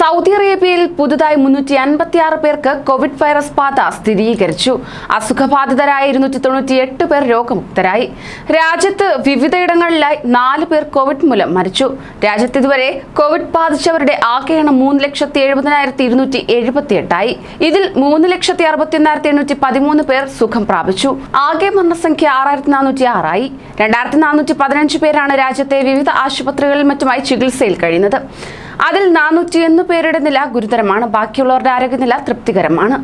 Saudi അറേബ്യയിൽ പുതുതായി മുന്നൂറ്റി അൻപത്തി ആറ് പേർക്ക് കോവിഡ് വൈറസ് ബാധ സ്ഥിരീകരിച്ചു. അസുഖബാധിതരായ ഇരുന്നൂറ്റി തൊണ്ണൂറ്റി എട്ട് പേർ രോഗമുക്തരായി. രാജ്യത്ത് വിവിധയിടങ്ങളിലായി നാല് പേർ കോവിഡ് മൂലം മരിച്ചു. രാജ്യത്ത് ഇതുവരെ കോവിഡ് ബാധിച്ചവരുടെ ആകെ എണ്ണം മൂന്ന് ലക്ഷത്തി എഴുപതിനായിരത്തി ഇരുന്നൂറ്റി എഴുപത്തി എട്ടായി ഇതിൽ മൂന്ന് ലക്ഷത്തി അറുപത്തി ഒന്നായിരത്തി എണ്ണൂറ്റി പതിമൂന്ന് പേർ സുഖം പ്രാപിച്ചു. ആകെ മരണസംഖ്യ ആറായിരത്തി നാനൂറ്റി ആറായി രണ്ടായിരത്തി നാനൂറ്റി പതിനഞ്ച് പേരാണ് രാജ്യത്തെ വിവിധ ആശുപത്രികളിൽ മറ്റുമായി ചികിത്സയിൽ കഴിയുന്നത്. അതിൽ നാനൂറ്റിയൊന്ന് പേരുടെ നില ഗുരുതരമാണ്. ബാക്കിയുള്ളവരുടെ ആരോഗ്യനില തൃപ്തികരമാണ്.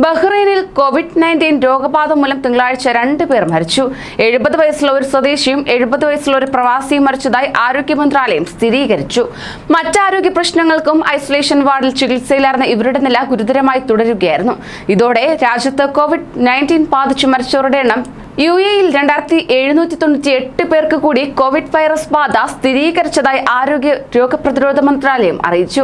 ബഹ്റൈനിൽ കോവിഡ് നയന്റീൻ രോഗബാധ മൂലം തിങ്കളാഴ്ച രണ്ട് പേർ മരിച്ചു. എഴുപത് വയസ്സുള്ള ഒരു സ്വദേശിയും എഴുപത് വയസ്സുള്ള ഒരു പ്രവാസിയും മരിച്ചതായി ആരോഗ്യ മന്ത്രാലയം സ്ഥിരീകരിച്ചു. മറ്റാരോഗ്യ പ്രശ്നങ്ങൾക്കും ഐസൊലേഷൻ വാർഡിൽ ചികിത്സയിലായിരുന്ന ഇവരുടെ നില ഗുരുതരമായി തുടരുകയായിരുന്നു. ഇതോടെ രാജ്യത്ത് കോവിഡ് നയന്റീൻ ബാധിച്ചു മരിച്ചവരുടെ എണ്ണം യു എയിൽ രണ്ടായിരത്തി എഴുന്നൂറ്റി തൊണ്ണൂറ്റി എട്ട് പേർക്ക് കൂടി കോവിഡ് വൈറസ് ബാധ സ്ഥിരീകരിച്ചതായി ആരോഗ്യ രോഗപ്രതിരോധ മന്ത്രാലയം അറിയിച്ചു.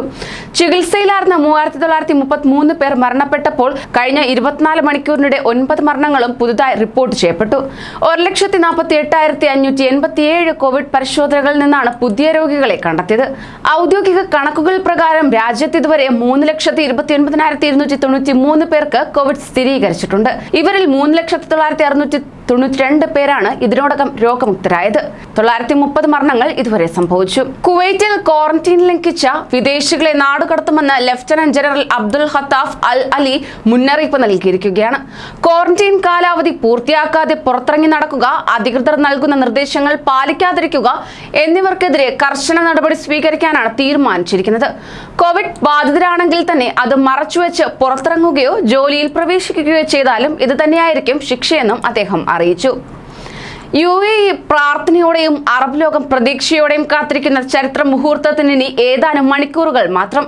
ചികിത്സയിലായിരുന്ന മൂവായിരത്തി തൊള്ളായിരത്തി മുപ്പത്തി മൂന്ന് പേർ മരണപ്പെട്ടപ്പോൾ കഴിഞ്ഞ ഇരുപത്തിനാല് മണിക്കൂറിനിടെ ഒൻപത് മരണങ്ങളും പുതുതായി റിപ്പോർട്ട് ചെയ്യപ്പെട്ടു. ഒരു ലക്ഷത്തി നാൽപ്പത്തി എട്ടായിരത്തി അഞ്ഞൂറ്റി എൺപത്തി ഏഴ് കോവിഡ് പരിശോധനകളിൽ നിന്നാണ് പുതിയ രോഗികളെ കണ്ടെത്തിയത്. ഔദ്യോഗിക കണക്കുകൾ പ്രകാരം രാജ്യത്ത് ഇതുവരെ മൂന്ന് ലക്ഷത്തി ഇരുപത്തി ഒൻപതിനായിരത്തി ഇരുന്നൂറ്റി തൊണ്ണൂറ്റി മൂന്ന് പേർക്ക് കോവിഡ് സ്ഥിരീകരിച്ചിട്ടുണ്ട്. ഇവരിൽ മൂന്ന് ലക്ഷത്തി തൊള്ളായിരത്തി അറുന്നൂറ്റി തൊണ്ണൂറ്റി രണ്ട് പേരാണ് ഇതിനോടകം രോഗമുക്തരായത്. തൊള്ളായിരത്തി മുപ്പത് മരണങ്ങൾ ഇതുവരെ സംഭവിച്ചു. കുവൈറ്റിൽ ക്വാറന്റീൻ ലംഘിച്ച വിദേശികളെ നാടുകടത്തുമെന്ന് lieutenant general Abdul Hathaf Al Ali മുന്നറിയിപ്പ് നൽകിയിരിക്കുകയാണ്. ക്വാറന്റീൻ കാലാവധി പൂർത്തിയാക്കാതെ പുറത്തിറങ്ങി നടക്കുക അധികൃതർ നൽകുന്ന നിർദ്ദേശങ്ങൾ പാലിക്കാതിരിക്കുക എന്നിവർക്കെതിരെ കർശന നടപടി സ്വീകരിക്കാനാണ് തീരുമാനിച്ചിരിക്കുന്നത്. കോവിഡ് ബാധിതരാണെങ്കിൽ തന്നെ അത് മറച്ചുവെച്ച് പുറത്തിറങ്ങുകയോ ജോലിയിൽ പ്രവേശിക്കുകയോ ചെയ്താലും ഇത് തന്നെയായിരിക്കും ശിക്ഷയെന്നും അദ്ദേഹം അറിയിച്ചു അറിയിച്ചു യു എ പ്രാർത്ഥനയോടെയും അറബ് ലോകം പ്രതീക്ഷയോടെയും കാത്തിരിക്കുന്ന ചരിത്ര മുഹൂർത്തത്തിന് ഇനി ഏതാനും മണിക്കൂറുകൾ മാത്രം.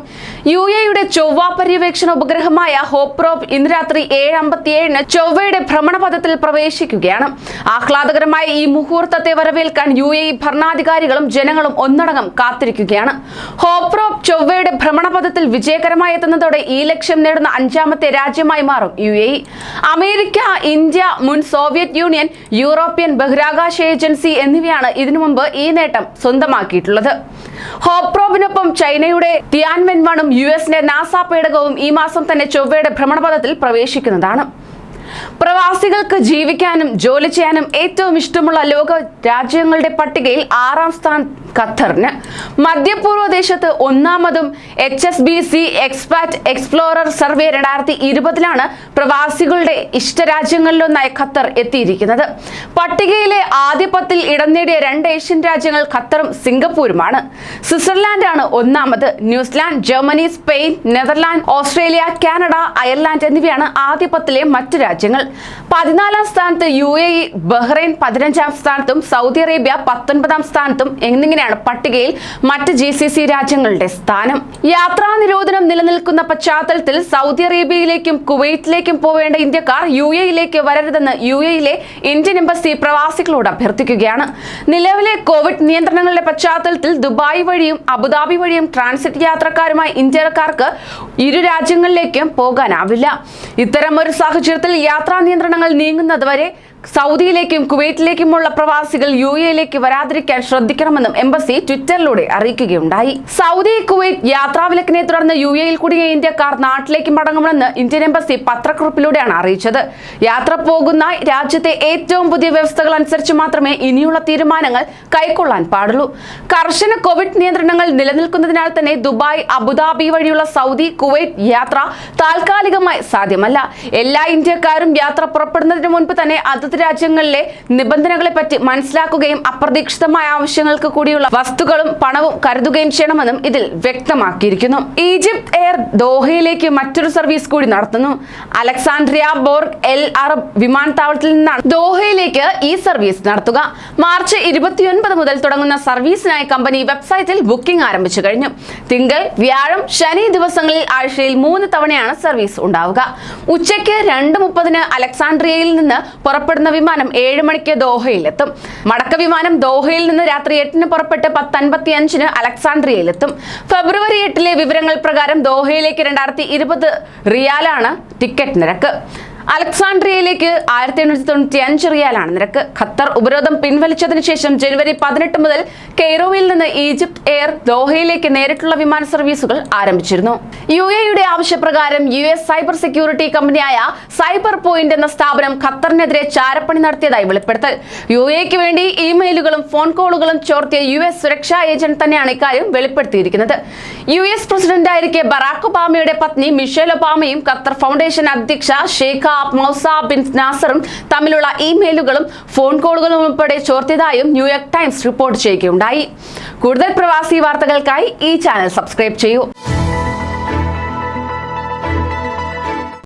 യു എയുടെ ചൊവ്വ പര്യവേക്ഷണ ഉപഗ്രഹമായ ഹോപ്രോബ് ഇന്ന് രാത്രി ഏഴ് അമ്പത്തിയേഴിന് ചൊവ്വയുടെ ഭ്രമണപഥത്തിൽ പ്രവേശിക്കുകയാണ്. ആഹ്ലാദകരമായ ഈ മുഹൂർത്തത്തെ വരവേൽക്കാൻ യു എ ഭരണാധികാരികളും ജനങ്ങളും ഒന്നടങ്കം കാത്തിരിക്കുകയാണ്. ഹോപ്രോബ് ചൊവ്വയുടെ ഭ്രമണപഥത്തിൽ വിജയകരമായി എത്തുന്നതോടെ ഈ ലക്ഷ്യം നേടുന്ന അഞ്ചാമത്തെ രാജ്യമായി മാറും യു അമേരിക്ക ഇന്ത്യ മുൻ സോവിയറ്റ് യൂണിയൻ യൂറോപ്യൻ ബഹിരാകാശ ഏജൻസി എന്നിവയാണ് ഇതിനു മുമ്പ് ഈ നേട്ടം സ്വന്തമാക്കിയിട്ടുള്ളത്. ഹോപ്രോബിനൊപ്പം ചൈനയുടെ തിയാൻമെൻ വണും യു എസിന്റെ നാസ പേടകവും ഈ മാസം തന്നെ ചൊവ്വയുടെ ഭ്രമണപഥത്തിൽ പ്രവേശിക്കുന്നതാണ്. പ്രവാസികൾക്ക് ജീവിക്കാനും ജോലി ചെയ്യാനും ഏറ്റവും ഇഷ്ടമുള്ള ലോക രാജ്യങ്ങളുടെ പട്ടികയിൽ ആറാം സ്ഥാനം ഖത്തറിന്. മധ്യപൂർവ ദേശത്ത് ഒന്നാമതും H S B C expat explorer survey രണ്ടായിരത്തി ഇരുപതിലാണ് പ്രവാസികളുടെ ഇഷ്ടരാജ്യങ്ങളിലൊന്നായി ഖത്തർ എത്തിയിരിക്കുന്നത്. പട്ടികയിലെ ആദ്യ പത്തിൽ ഇടം നേടിയ രണ്ട് ഏഷ്യൻ രാജ്യങ്ങൾ ഖത്തറും സിംഗപ്പൂരുമാണ്. സ്വിറ്റ്സർലാൻഡാണ് ഒന്നാമത്. New Zealand Germany Spain Netherland Australia Canada Ireland എന്നിവയാണ് ആദ്യ പത്തിലെ മറ്റു രാജ്യങ്ങൾ. പതിനാലാം സ്ഥാനത്ത് യു എ ബഹ്റൈൻ പതിനഞ്ചാം സ്ഥാനത്തും സൗദി അറേബ്യ പത്തൊൻപതാം സ്ഥാനത്തും എന്നിങ്ങനെയാണ് പട്ടികയിൽ മറ്റ് ജി സി സി രാജ്യങ്ങളുടെ സ്ഥാനം. യാത്രാ നിരോധനം നിലനിൽക്കുന്ന പശ്ചാത്തലത്തിൽ സൗദി അറേബ്യയിലേക്കും കുവൈറ്റിലേക്കും പോവേണ്ട ഇന്ത്യക്കാർ യു എയിലേക്ക് വരരുതെന്ന് യു എയിലെ ഇന്ത്യൻ എംബസി പ്രവാസികളോട് അഭ്യർത്ഥിക്കുകയാണ്. നിലവിലെ കോവിഡ് നിയന്ത്രണങ്ങളുടെ പശ്ചാത്തലത്തിൽ ദുബായ് വഴിയും അബുദാബി വഴിയും ട്രാൻസിറ്റ് യാത്രക്കാരുമായി ഇന്ത്യക്കാർക്ക് ഇരു രാജ്യങ്ങളിലേക്കും പോകാനാവില്ല. ഇത്തരം ഒരു സാഹചര്യത്തിൽ യാത്രാ നിയന്ത്രണങ്ങൾ നീങ്ങുന്നതുവരെ സൗദിയിലേക്കും കുവൈറ്റിലേക്കുമുള്ള പ്രവാസികൾ യു എയിലേക്ക് വരാതിരിക്കാൻ ശ്രദ്ധിക്കണമെന്നും എംബസി ട്വിറ്ററിലൂടെ അറിയിക്കുകയുണ്ടായി. സൗദി കുവൈറ്റ് യാത്രാവിലക്കിനെ തുടർന്ന് യു എയിൽ കുടുങ്ങിയ ഇന്ത്യക്കാർ നാട്ടിലേക്ക് മടങ്ങുമെന്ന് ഇന്ത്യൻ എംബസി പത്രക്കുറിപ്പിലൂടെയാണ് അറിയിച്ചത്. യാത്ര പോകുന്ന രാജ്യത്തെ ഏറ്റവും പുതിയ വ്യവസ്ഥകൾ അനുസരിച്ച് മാത്രമേ ഇനിയുള്ള തീരുമാനങ്ങൾ കൈക്കൊള്ളാൻ പാടുള്ളൂ. കർശന കോവിഡ് നിയന്ത്രണങ്ങൾ നിലനിൽക്കുന്നതിനാൽ തന്നെ ദുബായ് അബുദാബി വഴിയുള്ള സൗദി കുവൈറ്റ് യാത്ര താൽക്കാലികമായി സാധ്യമല്ല. എല്ലാ ഇന്ത്യക്കാരും യാത്ര പുറപ്പെടുന്നതിന് മുൻപ് തന്നെ അതത് രാജ്യങ്ങളിലെ നിബന്ധനകളെ പറ്റി മനസ്സിലാക്കുകയും അപ്രതീക്ഷിതമായ ആവശ്യങ്ങൾക്ക് കൂടിയുള്ള വസ്തുക്കളും പണവും കരുതുകയും ചെയ്യണമെന്നും ഇതിൽ വ്യക്തമാക്കിയിരിക്കുന്നു. ഈജിപ്ത് എയർ ദോഹയിലേക്ക് മറ്റൊരു സർവീസ് കൂടി നടത്തുന്നു. അലക്സാൻഡ്രിയ ബോർഗ് എൽ അറബ് വിമാനത്താവളത്തിൽ നിന്നാണ് ദോഹയിലേക്ക് ഈ സർവീസ് നടത്തുക. മാർച്ച് ഇരുപത്തിയൊൻപത് മുതൽ തുടങ്ങുന്ന സർവീസിനായി കമ്പനി വെബ്സൈറ്റിൽ ബുക്കിംഗ് ആരംഭിച്ചു കഴിഞ്ഞു. തിങ്കൾ വ്യാഴം ശനി ദിവസങ്ങളിൽ ആഴ്ചയിൽ മൂന്ന് തവണയാണ് സർവീസ് ഉണ്ടാവുക. ഉച്ചയ്ക്ക് രണ്ട് മുപ്പതിന് അലക്സാൻഡ്രിയയിൽ നിന്ന് പുറപ്പെടുന്ന വിമാനം ഏഴ് മണിക്ക് ദോഹയിലെത്തും. മടക്ക വിമാനം ദോഹയിൽ നിന്ന് രാത്രി എട്ടിന് പുറപ്പെട്ട് പത്തൊൻപത്തിയഞ്ചിന് അലക്സാണ്ട്രിയയിലെത്തും. ഫെബ്രുവരി എട്ടിലെ വിവരങ്ങൾ പ്രകാരം ദോഹയിലേക്ക് രണ്ടായിരത്തി ഇരുപത് റിയാലാണ് ടിക്കറ്റ് നിരക്ക്. അലക്സാണ്ട്രിയയിലേക്ക് ആയിരത്തി എണ്ണൂറ്റി തൊണ്ണൂറ്റി അഞ്ച് റിയാലാണ്. നിരക്ക് ഖത്തർ ഉപരോധം പിൻവലിച്ചതിന് ശേഷം ജനുവരി പതിനെട്ട് മുതൽ കെയ്റോയിൽ നിന്ന് ഈജിപ്ത് എയർ ദോഹയിലേക്ക് നേരിട്ടുള്ള വിമാന സർവീസുകൾ ആരംഭിച്ചിരുന്നു. യു എയുടെ ആവശ്യപ്രകാരം യു എസ് സൈബർ സെക്യൂരിറ്റി കമ്പനിയായ സൈബർ പോയിന്റ് എന്ന സ്ഥാപനം ഖത്തറിനെതിരെ ചാരപ്പണി നടത്തിയതായി വെളിപ്പെടുത്തൽ. യു എക്ക് വേണ്ടി ഇമെയിലുകളും ഫോൺ കോളുകളും ചോർത്തിയ യു എസ് സുരക്ഷാ ഏജന്റ് തന്നെയാണ് ഇക്കാര്യം വെളിപ്പെടുത്തിയിരിക്കുന്നത്. യു എസ് പ്രസിഡന്റായിരിക്കെ ബറാക് ഒബാമയുടെ പത്നി മിഷേൽ ഒബാമയും ഖത്തർ ഫൗണ്ടേഷൻ അധ്യക്ഷ ഷെയ്ഖ മൗസ ബിൻ നാസറും തമ്മിലുള്ള ഇമെയിലുകളും ഫോൺ കോളുകളും ഉൾപ്പെടെ ചോർത്തിയതായും ന്യൂയോർക്ക് ടൈംസ് റിപ്പോർട്ട് ചെയ്യുകയുണ്ടായി. കൂടുതൽ പ്രവാസി വാർത്തകൾക്കായി ഈ ചാനൽ സബ്സ്ക്രൈബ് ചെയ്യൂ.